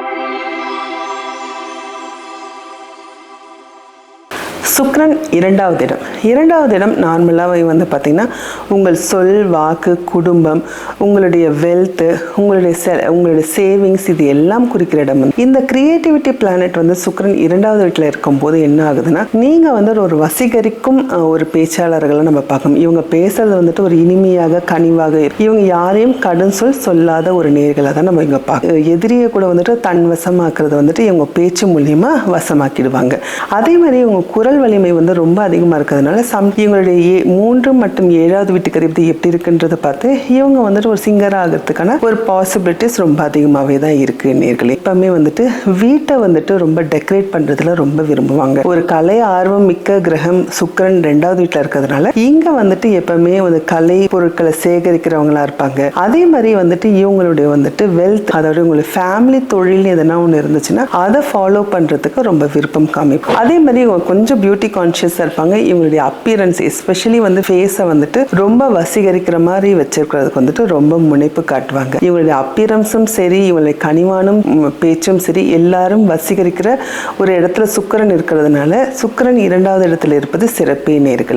Thank you. சுக்ரன் இரண்டாவது இடம். இரண்டாவது இடம் நார்மலாகவே வந்து பார்த்திங்கன்னா உங்கள் சொல் வாக்கு குடும்பம் உங்களுடைய வெல்த்து உங்களுடைய செ உங்களுடைய சேவிங்ஸ் இது எல்லாம் குறிக்கிற இடம் இந்த கிரியேட்டிவிட்டி பிளானட் வந்து சுக்ரன் இரண்டாவது வீட்டில் இருக்கும்போது என்ன ஆகுதுன்னா நீங்கள் வந்து ஒரு வசீகரிக்கும் ஒரு பேச்சாளர்களை நம்ம பார்க்கணும். இவங்க பேசுறது வந்துட்டு ஒரு இனிமையாக கனிவாக இருக்கும் இவங்க யாரையும் கடும் சொல் சொல்லாத ஒரு நேர்களை தான் நம்ம இங்கே பார்க்க எதிரியை கூட வந்துட்டு தன் வசமாக்குறது வந்துட்டு இவங்க பேச்சு மூலியமாக வசமாக்கிடுவாங்க. அதே மாதிரி இவங்க குரல் வலிமை வந்து ரொம்ப அதிகமாக இருக்கிறதுனால சம் இவங்களுடைய ஏ- மூன்று மற்றும் ஏழாவது வீட்டு கருவி எப்படி இருக்குன்றதை பார்த்து இவங்க வந்துட்டு ஒரு சிங்கர் ஆகிறதுக்கான ஒரு பாசிபிலிட்டிஸ் ரொம்ப அதிகமாகவே தான் இருக்கு நேர்களே. எப்பவுமே வந்துட்டு வீட்டை வந்துட்டு ரொம்ப டெக்கரேட் பண்றதுல ரொம்ப விரும்புவாங்க. ஒரு கலை ஆர்வம் மிக்க கிரகம் சுக்கிரன் ரெண்டாவது வீட்டில் இருக்கிறதுனால இங்க வந்துட்டு எப்பவுமே வந்து கலை பொருட்களை சேகரிக்கிறவங்களா இருப்பாங்க. அதே மாதிரி வந்துட்டு இவங்களுடைய வந்துட்டு வெல்த் அதாவது உங்களுடைய ஃபேமிலி தொழில் எதனா ஒன்று இருந்துச்சுன்னா அதை ஃபாலோ பண்றதுக்கு ரொம்ப விருப்பம் காமிக்கும். அதே மாதிரி இவங்க கொஞ்சம் பியூட்டி கான்ஷியஸாக இருப்பாங்க. இவங்களுடைய அப்பியரன்ஸ் எஸ்பெஷலி வந்து ஃபேஸை வந்துட்டு ரொம்ப வசீகரிக்கிற மாதிரி வச்சிருக்கிறதுக்கு வந்துட்டு ரொம்ப முனைப்பு காட்டுவாங்க. இவங்களுடைய அப்பியரன்ஸும் சரி இவங்களுடைய கனிவானும் பேச்சும் சரி எல்லாரும் வசீகரிக்கிற ஒரு இடத்துல சுக்கரன் இருக்கிறதுனால சுக்கரன் இரண்டாவது இடத்துல இருப்பது சிறப்பே நேர்களே.